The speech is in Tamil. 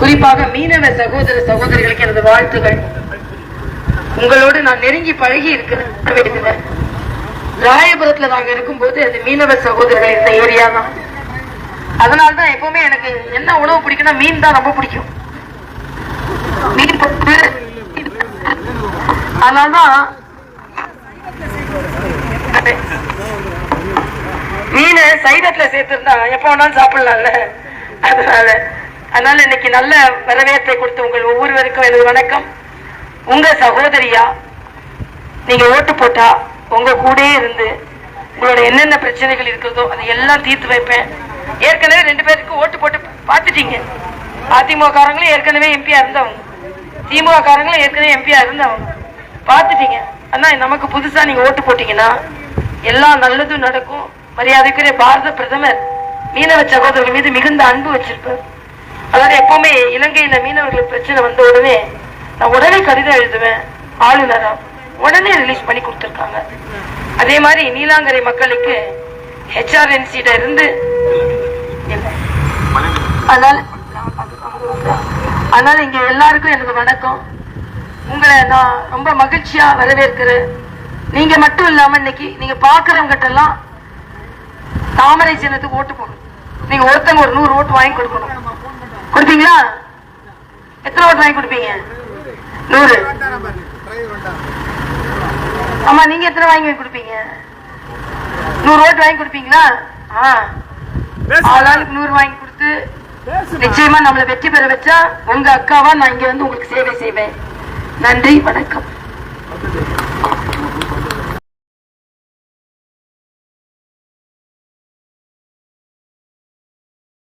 குறிப்பாக மீனவ சகோதர சகோதரிகளுக்கு எனது வாழ்த்துகள். உங்களோடு நான் நெருங்கி பழகி இருக்கிறேன் ராயபுரத்துல நாங்க இருக்கும்போது அது மீனவ சகோதரர்கள் இந்த ஏரியா தான். அதனாலதான் எப்பவுமே எனக்கு என்ன உணவு பிடிக்கும்னா மீன் தான் ரொம்ப பிடிக்கும். மீன் பொறுத்து அதனாலதான் மீனை சைடத்துல சேர்த்திருந்தா எப்ப வேணாலும் சாப்பிடலாம்ல. அதனால அதனால இன்னைக்கு நல்ல வரவேற்பை கொடுத்த உங்கள் ஒவ்வொருவருக்கும் எனது வணக்கம். உங்க சகோதரியா நீங்க ஓட்டு போட்டா உங்க கூடயே இருந்து உங்களோட என்னென்ன பிரச்சனைகள் இருக்கிறதோ அதை எல்லாம் தீர்த்து வைப்பேன். ஏற்கனவே ரெண்டு பேருக்கு ஓட்டு போட்டு பார்த்துட்டீங்க. அதிமுககாரங்களும் ஏற்கனவே எம்பியா இருந்தவங்க. திமுக காரங்களும் ஏற்கனவே எம்பியா இருந்தவங்க. பார்த்துட்டீங்க. ஆனா நமக்கு புதுசா நீங்க ஓட்டு போட்டீங்கன்னா எல்லாம் நல்லதும் நடக்கும். மரியாதைக்குரிய பாரத பிரதமர் மீனவ சகோதரர்கள் மீது மிகுந்த அன்பு வச்சிருப்பார். அதாவது எப்பவுமே இலங்கையில மீனவர்களுக்கு பிரச்சனை வந்த உடனே நான் உடனே கடிதம் எழுதுவேன் ஆளுநரா உடனே ரிலீஸ் பண்ணி கொடுத்துருக்காங்க. அதே மாதிரி நீலாங்கரை மக்களுக்கு ஹெச்ஆர்என்சிட இருந்து அதனால அதனால இங்க எல்லாருக்கும் எனக்கு வணக்கம். உங்களை நான் ரொம்ப மகிழ்ச்சியா வரவேற்கிறேன். நீங்க மட்டும் இல்லாம இன்னைக்கு நீங்க பாக்குறவங்க எல்லாம் தாமரை சின்னத்துக்கு ஓட்டு போடணும். நீங்க ஒருத்தங்க ஒரு நூறு ஓட்டு வாங்கி கொடுக்கணும். கொடுப்பீங்களா எத்தனை ஓட்டு வாங்கி கொடுப்பீங்க? நூறு. ஆமா நீங்க எத்தனை வாங்கி கொடுப்பீங்க? நூறு ஓட்டு வாங்கி கொடுப்பீங்களா? ஆ. ஆளாளுக்கு நூறு வாங்கி கொடுத்து நிச்சயமா நம்மளை வெற்றி பெற வச்சா உங்க அக்காவா நான் இங்க வந்து உங்களுக்கு சேவை செய்வேன். நன்றி வணக்கம்.